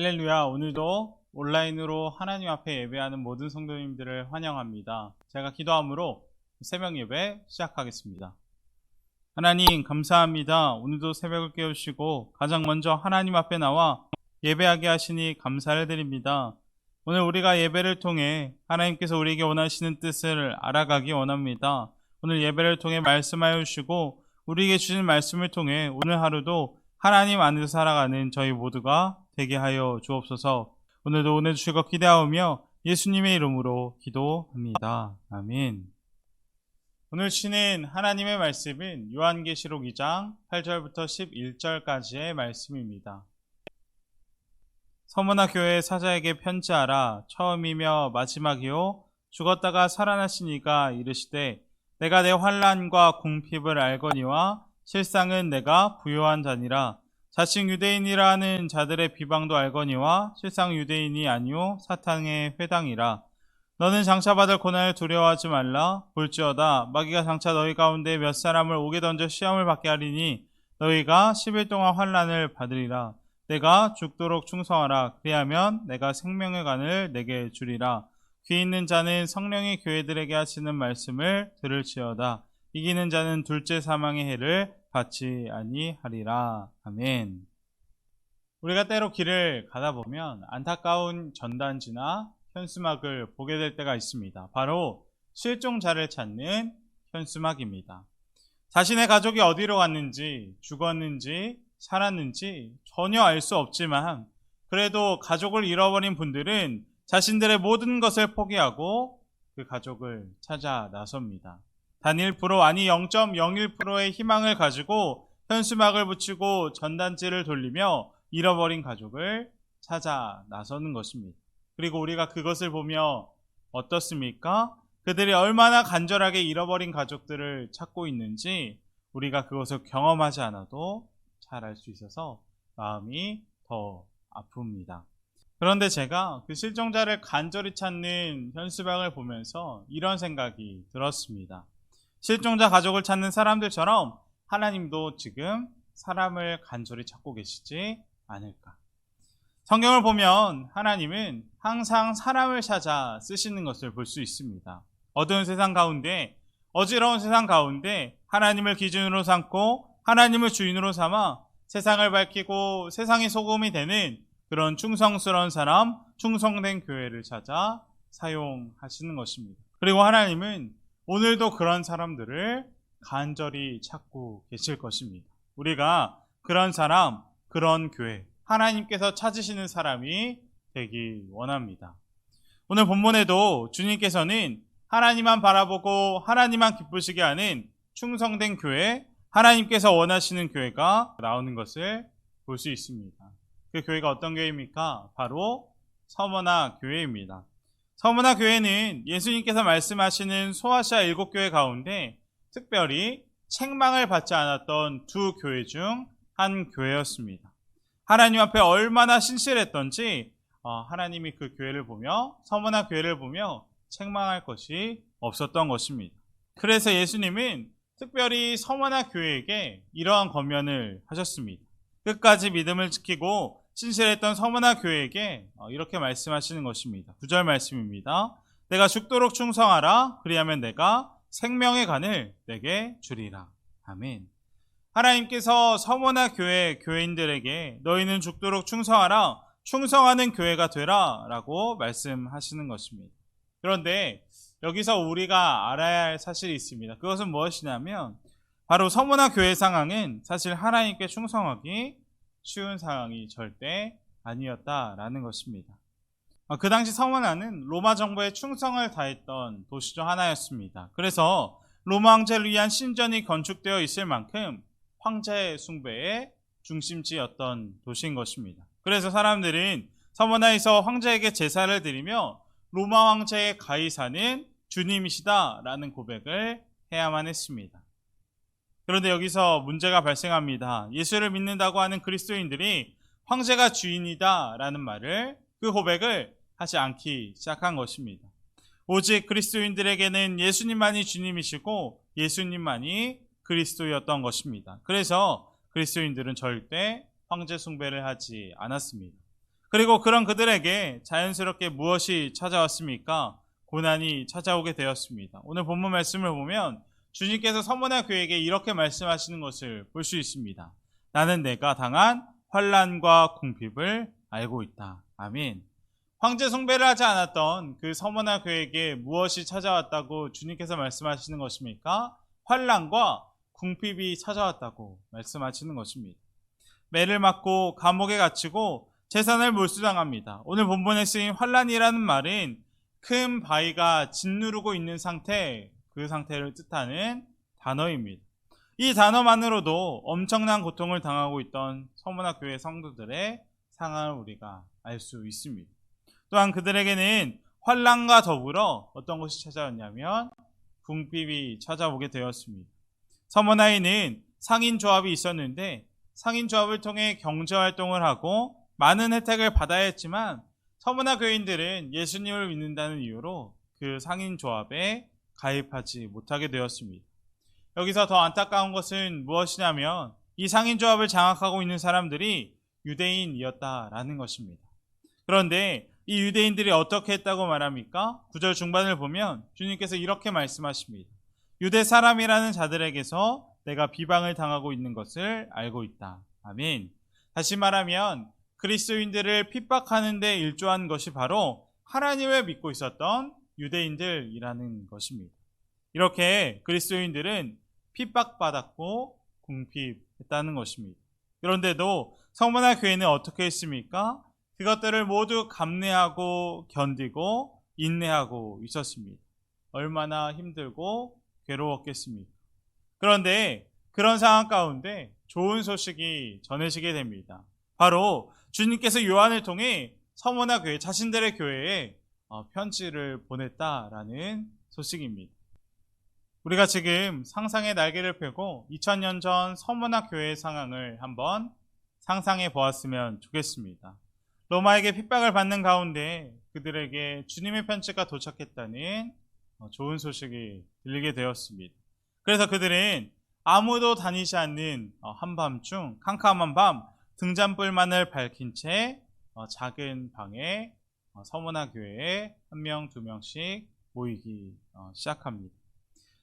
할렐루야. 오늘도 온라인으로 하나님 앞에 예배하는 모든 성도님들을 환영합니다. 제가 기도함으로 새벽 예배 시작하겠습니다. 하나님, 감사합니다. 오늘도 새벽을 깨우시고 가장 먼저 하나님 앞에 나와 예배하게 하시니 감사를 드립니다. 오늘 우리가 예배를 통해 하나님께서 우리에게 원하시는 뜻을 알아가기 원합니다. 오늘 예배를 통해 말씀하여 주시고 우리에게 주신 말씀을 통해 오늘 하루도 하나님 안에서 살아가는 저희 모두가 되게 하여 주옵소서. 오늘도 오늘 것 기대하오며 예수님의 이름으로 기도합니다. 아멘. 오늘 쉬는 하나님의 말씀은 요한계시록 2장 8절부터 11절까지의 말씀입니다. 서머나 교회 사자에게 편지하라 처음이며 마지막이요 죽었다가 살아나신 이가 이르시되 내가 내 환란과 궁핍을 알거니와 실상은 내가 부요한 자니라 자칭 유대인이라는 자들의 비방도 알거니와 실상 유대인이 아니요 사탄의 회당이라. 너는 장차 받을 고난을 두려워하지 말라. 볼지어다. 마귀가 장차 너희 가운데 몇 사람을 오게 던져 시험을 받게 하리니 너희가 10일 동안 환란을 받으리라. 내가 죽도록 충성하라. 그리하면 내가 생명의 간을 내게 주리라. 귀 있는 자는 성령의 교회들에게 하시는 말씀을 들을지어다. 이기는 자는 둘째 사망의 해를 받지 아니하리라 아멘 우리가 때로 길을 가다 보면 안타까운 전단지나 현수막을 보게 될 때가 있습니다. 바로 실종자를 찾는 현수막입니다. 자신의 가족이 어디로 갔는지, 죽었는지, 살았는지 전혀 알 수 없지만 그래도 가족을 잃어버린 분들은 자신들의 모든 것을 포기하고 그 가족을 찾아 나섭니다. 단1% 아니 0.01%의 희망을 가지고 현수막을 붙이고 전단지를 돌리며 잃어버린 가족을 찾아 나서는 것입니다. 그리고 우리가 그것을 보며 어떻습니까? 그들이 얼마나 간절하게 잃어버린 가족들을 찾고 있는지 우리가 그것을 경험하지 않아도 잘 알 수 있어서 마음이 더 아픕니다. 그런데 제가 그 실종자를 간절히 찾는 현수막을 보면서 이런 생각이 들었습니다. 실종자 가족을 찾는 사람들처럼 하나님도 지금 사람을 간절히 찾고 계시지 않을까. 성경을 보면 하나님은 항상 사람을 찾아 쓰시는 것을 볼 수 있습니다. 어두운 세상 가운데, 어지러운 세상 가운데 하나님을 기준으로 삼고 하나님을 주인으로 삼아 세상을 밝히고 세상의 소금이 되는 그런 충성스러운 사람, 충성된 교회를 찾아 사용하시는 것입니다. 그리고 하나님은 오늘도 그런 사람들을 간절히 찾고 계실 것입니다. 우리가 그런 사람, 그런 교회, 하나님께서 찾으시는 사람이 되기 원합니다. 오늘 본문에도 주님께서는 하나님만 바라보고 하나님만 기쁘시게 하는 충성된 교회, 하나님께서 원하시는 교회가 나오는 것을 볼 수 있습니다. 그 교회가 어떤 교회입니까? 바로 서머나 교회입니다. 서머나 교회는 예수님께서 말씀하시는 소아시아 일곱 교회 가운데 특별히 책망을 받지 않았던 두 교회 중 한 교회였습니다. 하나님 앞에 얼마나 신실했던지 어, 하나님이 그 교회를 보며 서머나 교회를 보며 책망할 것이 없었던 것입니다. 그래서 예수님은 특별히 서머나 교회에게 이러한 권면을 하셨습니다. 끝까지 믿음을 지키고 신실했던 서머나 교회에게 어, 이렇게 말씀하시는 것입니다. 9절 말씀입니다. 내가 죽도록 충성하라 그리하면 내가 생명의 간을 내게 주리라. 아멘. 하나님께서 서머나 교회 교인들에게 너희는 죽도록 충성하라 충성하는 교회가 되라 라고 말씀하시는 것입니다. 그런데 여기서 우리가 알아야 할 사실이 있습니다. 그것은 무엇이냐면 바로 서머나 교회 상황은 사실 하나님께 충성하기 쉬운 상황이 절대 아니었다라는 것입니다. 그 당시 서머나는 로마 정부에 충성을 다했던 도시 중 하나였습니다. 그래서 로마 황제를 위한 신전이 건축되어 있을 만큼 황제 숭배의 중심지였던 도시인 것입니다. 그래서 사람들은 서머나에서 황제에게 제사를 드리며 로마 황제의 가이사는 주님이시다라는 고백을 해야만 했습니다. 그런데 여기서 문제가 발생합니다. 예수를 믿는다고 하는 그리스도인들이 황제가 주인이다 라는 말을 그 고백을 하지 않기 시작한 것입니다. 오직 그리스도인들에게는 예수님만이 주님이시고 예수님만이 그리스도였던 것입니다. 그래서 그리스도인들은 절대 황제 숭배를 하지 않았습니다. 그리고 그런 그들에게 자연스럽게 무엇이 찾아왔습니까? 고난이 찾아오게 되었습니다. 오늘 본문 말씀을 보면 주님께서 서머나 교회에게 이렇게 말씀하시는 것을 볼 수 있습니다. 나는 내가 당한 환란과 궁핍을 알고 있다. 아멘. 황제 숭배를 하지 않았던 그 서머나 교회에게 무엇이 찾아왔다고 주님께서 말씀하시는 것입니까? 환란과 궁핍이 찾아왔다고 말씀하시는 것입니다. 매를 맞고 감옥에 갇히고 재산을 몰수당합니다. 오늘 본문에 쓰인 환란이라는 말은 큰 바위가 짓누르고 있는 상태, 그 상태를 뜻하는 단어입니다. 이 단어만으로도 엄청난 고통을 당하고 있던 서문화 교회 성도들의 상황을 우리가 알 수 있습니다. 또한 그들에게는 환란과 더불어 어떤 것이 찾아왔냐면 궁핍이 찾아오게 되었습니다. 서문화에는 상인 조합이 있었는데 상인 조합을 통해 경제 활동을 하고 많은 혜택을 받아야 했지만 서문화 교인들은 예수님을 믿는다는 이유로 그 상인 조합에 가입하지 못하게 되었습니다. 여기서 더 안타까운 것은 무엇이냐면 이 상인 조합을 장악하고 있는 사람들이 유대인이었다라는 것입니다. 그런데 이 유대인들이 어떻게 했다고 말합니까? 구절 중반을 보면 주님께서 이렇게 말씀하십니다. 유대 사람이라는 자들에게서 내가 비방을 당하고 있는 것을 알고 있다. 아멘. 다시 말하면 그리스도인들을 핍박하는 데 일조한 것이 바로 하나님을 믿고 있었던 유대인들이라는 것입니다. 이렇게 그리스도인들은 핍박받았고 궁핍했다는 것입니다. 그런데도 성문화 교회는 어떻게 했습니까? 그것들을 모두 감내하고 견디고 인내하고 있었습니다. 얼마나 힘들고 괴로웠겠습니까? 그런데 그런 상황 가운데 좋은 소식이 전해지게 됩니다. 바로 주님께서 요한을 통해 서문화 교회 자신들의 교회에 어, 편지를 보냈다라는 소식입니다. 우리가 지금 상상의 날개를 펴고 2000년 전 서문화 교회의 상황을 한번 상상해 보았으면 좋겠습니다. 로마에게 핍박을 받는 가운데 그들에게 주님의 편지가 도착했다는 어, 좋은 소식이 들리게 되었습니다. 그래서 그들은 아무도 다니지 않는 어, 한밤중 캄캄한 밤 등잔불만을 밝힌 채 어, 작은 방에 서문화 교회에 한 명, 두 명씩 모이기 시작합니다.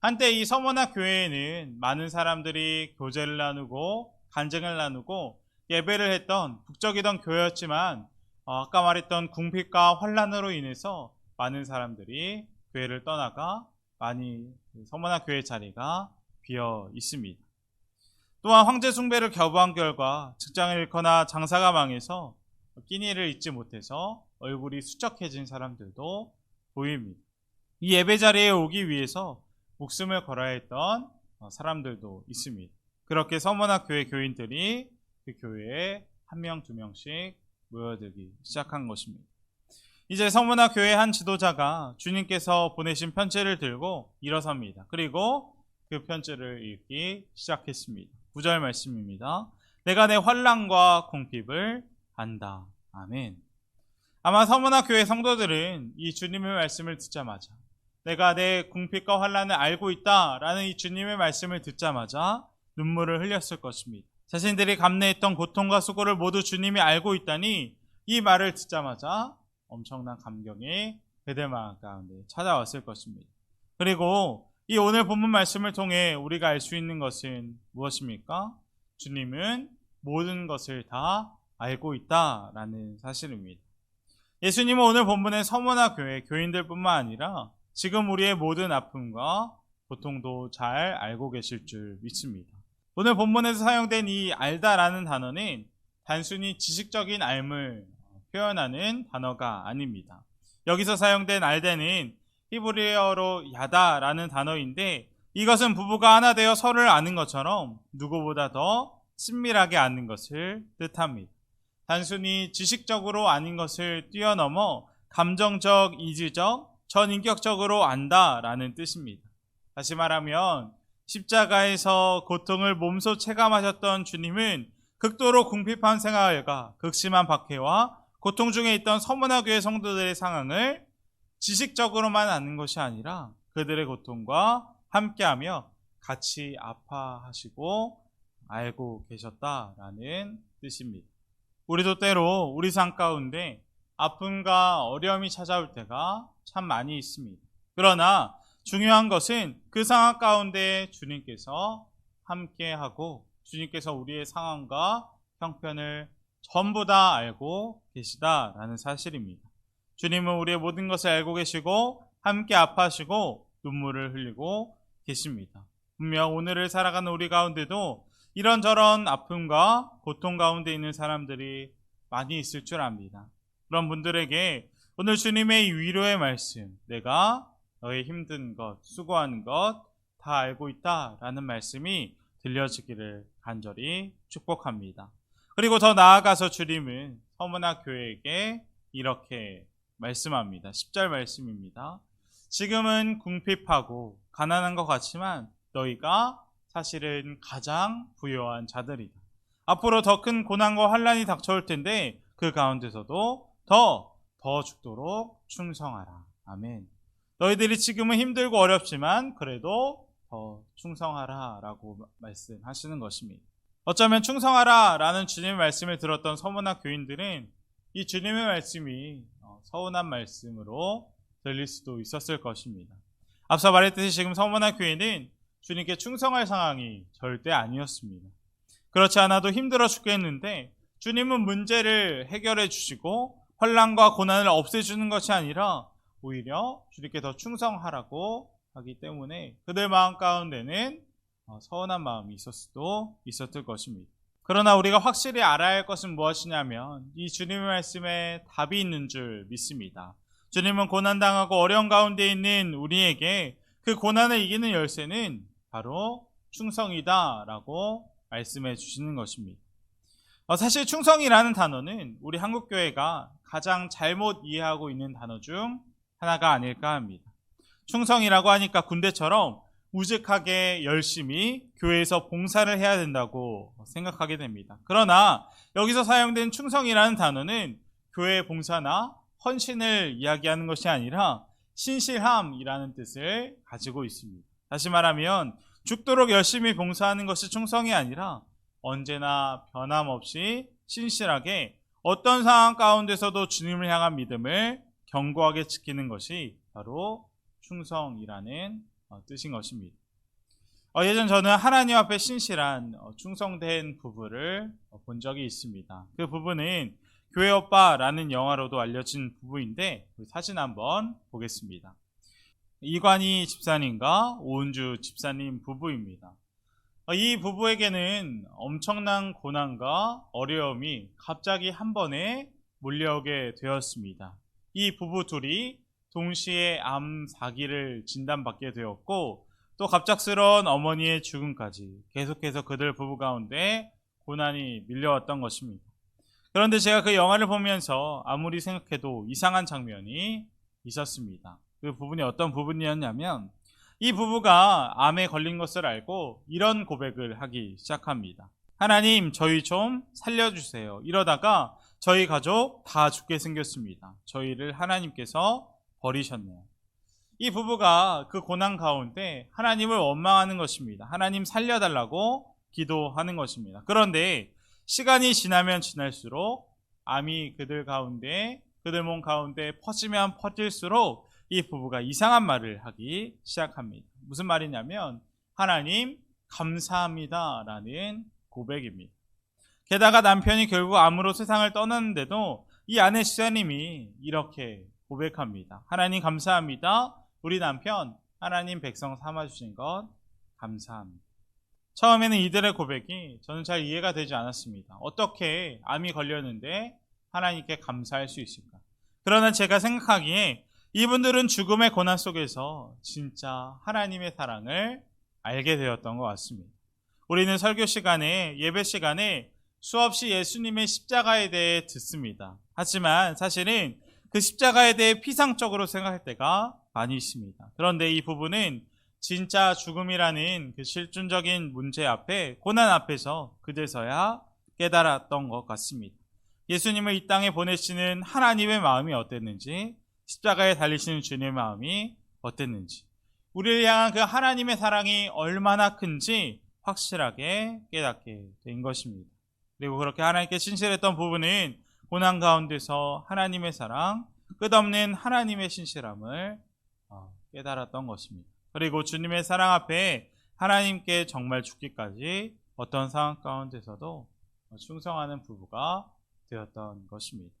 한때 이 서문화 교회에는 많은 사람들이 교제를 나누고 간증을 나누고 예배를 했던 북적이던 교회였지만 어, 아까 말했던 궁핍과 환란으로 인해서 많은 사람들이 교회를 떠나가 많이 그 서문화 교회 자리가 비어 있습니다. 또한 황제 숭배를 겨부한 결과 직장을 잃거나 장사가 망해서 끼니를 잊지 못해서 얼굴이 수척해진 사람들도 보입니다. 이 예배 자리에 오기 위해서 목숨을 걸어야 했던 사람들도 있습니다. 그렇게 서문화 교회 교인들이 그 교회에 한 명, 두 명씩 모여들기 시작한 것입니다. 이제 성문화 교회 한 지도자가 주님께서 보내신 편지를 들고 일어섭니다. 그리고 그 편지를 읽기 시작했습니다. 9절 말씀입니다. 내가 내 환란과 궁핍을 안다. 아멘. 아마 서문화 교회 성도들은 이 주님의 말씀을 듣자마자 내가 내 궁핍과 환란을 알고 있다라는 이 주님의 말씀을 듣자마자 눈물을 흘렸을 것입니다. 자신들이 감내했던 고통과 수고를 모두 주님이 알고 있다니 이 말을 듣자마자 엄청난 감경이 그들 마음 가운데 찾아왔을 것입니다. 그리고 이 오늘 본문 말씀을 통해 우리가 알 수 있는 것은 무엇입니까? 주님은 모든 것을 다 알고 있다라는 사실입니다. 예수님은 오늘 본문의 서문화 교회 교인들뿐만 아니라 지금 우리의 모든 아픔과 고통도 잘 알고 계실 줄 믿습니다. 오늘 본문에서 사용된 이 알다라는 단어는 단순히 지식적인 알을 표현하는 단어가 아닙니다. 여기서 사용된 알데는 히브리어로 야다라는 단어인데 이것은 부부가 하나 되어 서로를 아는 것처럼 누구보다 더 친밀하게 아는 것을 뜻합니다. 단순히 지식적으로 아는 것을 뛰어넘어 감정적, 이지적, 전인격적으로 안다 라는 뜻입니다. 다시 말하면 십자가에서 고통을 몸소 체감하셨던 주님은 극도로 궁핍한 생활과 극심한 박해와 고통 중에 있던 서문화교회 성도들의 상황을 지식적으로만 아는 것이 아니라 그들의 고통과 함께하며 같이 아파하시고 알고 계셨다라는 뜻입니다. 우리도 때로 우리 삶 가운데 아픔과 어려움이 찾아올 때가 참 많이 있습니다. 그러나 중요한 것은 그 상황 가운데 주님께서 함께하고 주님께서 우리의 상황과 형편을 전부 다 알고 계시다라는 사실입니다. 주님은 우리의 모든 것을 알고 계시고 함께 아파하시고 눈물을 흘리고 계십니다. 분명 오늘을 살아가는 우리 가운데도 이런저런 아픔과 고통 가운데 있는 사람들이 많이 있을 줄 압니다. 그런 분들에게 오늘 주님의 위로의 말씀, 내가 너의 힘든 것, 수고하는 것 다 알고 있다라는 말씀이 들려지기를 간절히 축복합니다. 그리고 더 나아가서 주님은 서문화 교회에게 이렇게 말씀합니다. 10절 말씀입니다. 지금은 궁핍하고 가난한 것 같지만 너희가 사실은 가장 부유한 자들이다. 앞으로 더 큰 고난과 환란이 닥쳐올 텐데 그 가운데서도 더, 더 죽도록 충성하라. 아멘. 너희들이 지금은 힘들고 어렵지만 그래도 더 충성하라 라고 말씀하시는 것입니다. 어쩌면 충성하라 라는 주님의 말씀을 들었던 서문학 교인들은 이 주님의 말씀이 어, 서운한 말씀으로 들릴 수도 있었을 것입니다. 앞서 말했듯이 지금 서문학 교회는 주님께 충성할 상황이 절대 아니었습니다. 그렇지 않아도 힘들어 죽겠는데 주님은 문제를 해결해 주시고 환란과 고난을 없애주는 것이 아니라 오히려 주님께 더 충성하라고 하기 때문에 그들 마음 가운데는 어, 서운한 마음이 있을 수도 있었을 것입니다. 그러나 우리가 확실히 알아야 할 것은 무엇이냐면 이 주님의 말씀에 답이 있는 줄 믿습니다. 주님은 고난당하고 어려운 가운데 있는 우리에게 그 고난을 이기는 열쇠는 바로 충성이다라고 말씀해 주시는 것입니다. 어, 사실 충성이라는 단어는 우리 한국 교회가 가장 잘못 이해하고 있는 단어 중 하나가 아닐까 합니다. 충성이라고 하니까 군대처럼 우직하게 열심히 교회에서 봉사를 해야 된다고 생각하게 됩니다. 그러나 여기서 사용된 충성이라는 단어는 교회 봉사나 헌신을 이야기하는 것이 아니라 신실함이라는 뜻을 가지고 있습니다. 다시 말하면 죽도록 열심히 봉사하는 것이 충성이 아니라 언제나 변함없이 신실하게 어떤 상황 가운데서도 주님을 향한 믿음을 견고하게 지키는 것이 바로 충성이라는 어, 뜻인 것입니다. 어, 예전 저는 하나님 앞에 신실한 어, 충성된 부부를 본 적이 있습니다. 그 부부는 교회 오빠라는 영화로도 알려진 부부인데 그 사진 한번 보겠습니다. 이관희 집사님과 오은주 집사님 부부입니다. 이 부부에게는 엄청난 고난과 어려움이 갑자기 한 번에 몰려오게 되었습니다. 이 부부 둘이 동시에 암 4기를 진단받게 되었고 또 갑작스러운 어머니의 죽음까지 계속해서 그들 부부 가운데 고난이 밀려왔던 것입니다. 그런데 제가 그 영화를 보면서 아무리 생각해도 이상한 장면이 있었습니다. 그 부분이 어떤 부분이었냐면 이 부부가 암에 걸린 것을 알고 이런 고백을 하기 시작합니다. 하나님, 저희 좀 살려주세요. 이러다가 저희 가족 다 죽게 생겼습니다. 저희를 하나님께서 버리셨네요. 이 부부가 그 고난 가운데 하나님을 원망하는 것입니다. 하나님 살려달라고 기도하는 것입니다. 그런데 시간이 지나면 지날수록 암이 그들 가운데, 그들 몸 가운데 퍼지면 퍼질수록 이 부부가 이상한 말을 하기 시작합니다. 무슨 말이냐면, 하나님, 감사합니다. 라는 고백입니다. 게다가 남편이 결국 암으로 세상을 떠났는데도 이 아내 시사님이 이렇게 고백합니다. 하나님 감사합니다. 우리 남편 하나님 백성 삼아주신 것 감사합니다. 처음에는 이들의 고백이 저는 잘 이해가 되지 않았습니다. 어떻게 암이 걸렸는데 하나님께 감사할 수 있을까? 그러나 제가 생각하기에 이분들은 죽음의 고난 속에서 진짜 하나님의 사랑을 알게 되었던 것 같습니다. 우리는 설교 시간에, 예배 시간에 수없이 예수님의 십자가에 대해 듣습니다. 하지만 사실은 그 십자가에 대해 피상적으로 생각할 때가 많이 있습니다. 그런데 이 부분은 진짜 죽음이라는 그 실존적인 문제 앞에, 고난 앞에서 그제서야 깨달았던 것 같습니다. 예수님을 이 땅에 보내시는 하나님의 마음이 어땠는지, 십자가에 달리시는 주님의 마음이 어땠는지, 우리를 향한 그 하나님의 사랑이 얼마나 큰지 확실하게 깨닫게 된 것입니다. 그리고 그렇게 하나님께 신실했던 부분은 고난 가운데서 하나님의 사랑, 끝없는 하나님의 신실함을 어, 깨달았던 것입니다. 그리고 주님의 사랑 앞에 하나님께 정말 죽기까지 어떤 상황 가운데서도 충성하는 부부가 되었던 것입니다.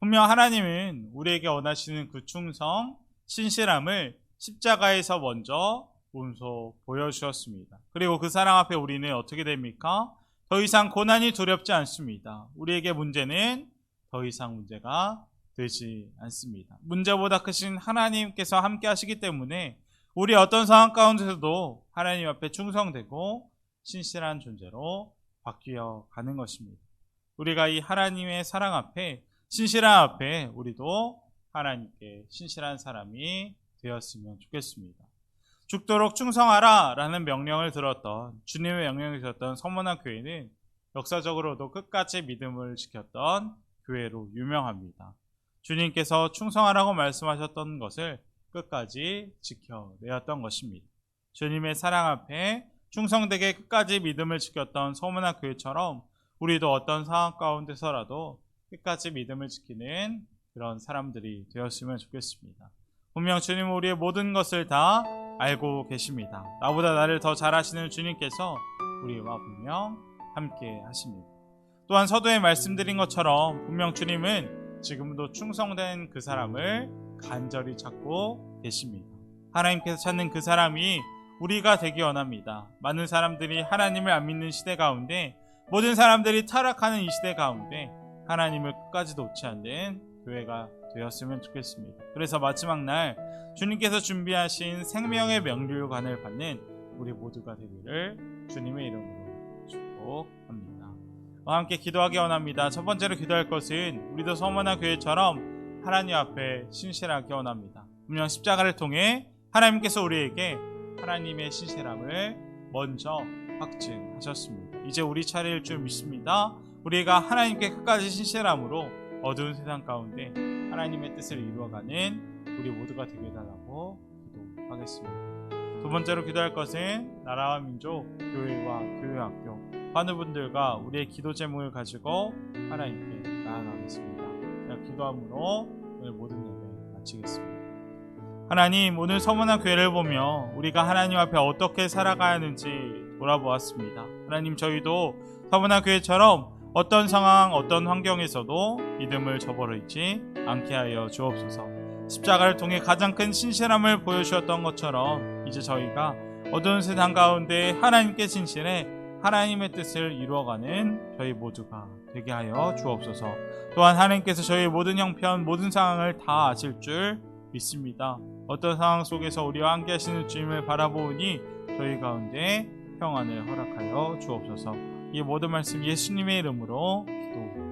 분명 하나님은 우리에게 원하시는 그 충성, 신실함을 십자가에서 먼저 몸소 보여주셨습니다. 그리고 그 사랑 앞에 우리는 어떻게 됩니까? 더 이상 고난이 두렵지 않습니다. 우리에게 문제는 더 이상 문제가 되지 않습니다. 문제보다 크신 하나님께서 함께 하시기 때문에 우리 어떤 상황 가운데서도 하나님 앞에 충성되고 신실한 존재로 바뀌어 가는 것입니다. 우리가 이 하나님의 사랑 앞에 신실한 앞에 우리도 하나님께 신실한 사람이 되었으면 좋겠습니다. 죽도록 충성하라 라는 명령을 들었던 주님의 명령을 들었던 서문화 교회는 역사적으로도 끝까지 믿음을 지켰던 교회로 유명합니다. 주님께서 충성하라고 말씀하셨던 것을 끝까지 지켜내었던 것입니다. 주님의 사랑 앞에 충성되게 끝까지 믿음을 지켰던 서문화 교회처럼 우리도 어떤 상황 가운데서라도 끝까지 믿음을 지키는 그런 사람들이 되었으면 좋겠습니다. 분명 주님은 우리의 모든 것을 다 알고 계십니다. 나보다 나를 더 잘 아시는 주님께서 우리와 분명 함께 하십니다. 또한 서두에 말씀드린 것처럼 분명 주님은 지금도 충성된 그 사람을 간절히 찾고 계십니다. 하나님께서 찾는 그 사람이 우리가 되기 원합니다. 많은 사람들이 하나님을 안 믿는 시대 가운데 모든 사람들이 타락하는 이 시대 가운데 하나님을 끝까지 놓지 않는 교회가 되었으면 좋겠습니다. 그래서 마지막 날 주님께서 준비하신 생명의 명료관을 받는 우리 모두가 되기를 주님의 이름으로 축복합니다. 함께 기도하기 원합니다. 첫 번째로 기도할 것은 우리도 서머나 교회처럼 하나님 앞에 신실하기 원합니다. 분명 십자가를 통해 하나님께서 우리에게 하나님의 신실함을 먼저 확증하셨습니다. 이제 우리 차례일 줄 믿습니다. 우리가 하나님께 끝까지 신실함으로 어두운 세상 가운데 하나님의 뜻을 이루어가는 우리 모두가 되게 해달라고 기도하겠습니다. 두 번째로 기도할 것은 나라와 민족, 교회와 교회학교, 환우분들과 우리의 기도 제목을 가지고 하나님께 나아가겠습니다. 제가 기도함으로 오늘 모든 예배 마치겠습니다. 하나님, 오늘 서문한 교회를 보며 우리가 하나님 앞에 어떻게 살아가야 하는지 돌아보았습니다. 하나님, 저희도 서문한 교회처럼 어떤 상황, 어떤 환경에서도 믿음을 저버리지 않게 하여 주옵소서. 십자가를 통해 가장 큰 신실함을 보여주셨던 것처럼 이제 저희가 어두운 세상 가운데 하나님께 신실해 하나님의 뜻을 이루어가는 저희 모두가 되게 하여 주옵소서. 또한 하나님께서 저희 모든 형편, 모든 상황을 다 아실 줄 믿습니다. 어떤 상황 속에서 우리와 함께 하시는 주님을 바라보니 저희 가운데 평안을 허락하여 주옵소서. 이 모든 말씀 예수님의 이름으로 기도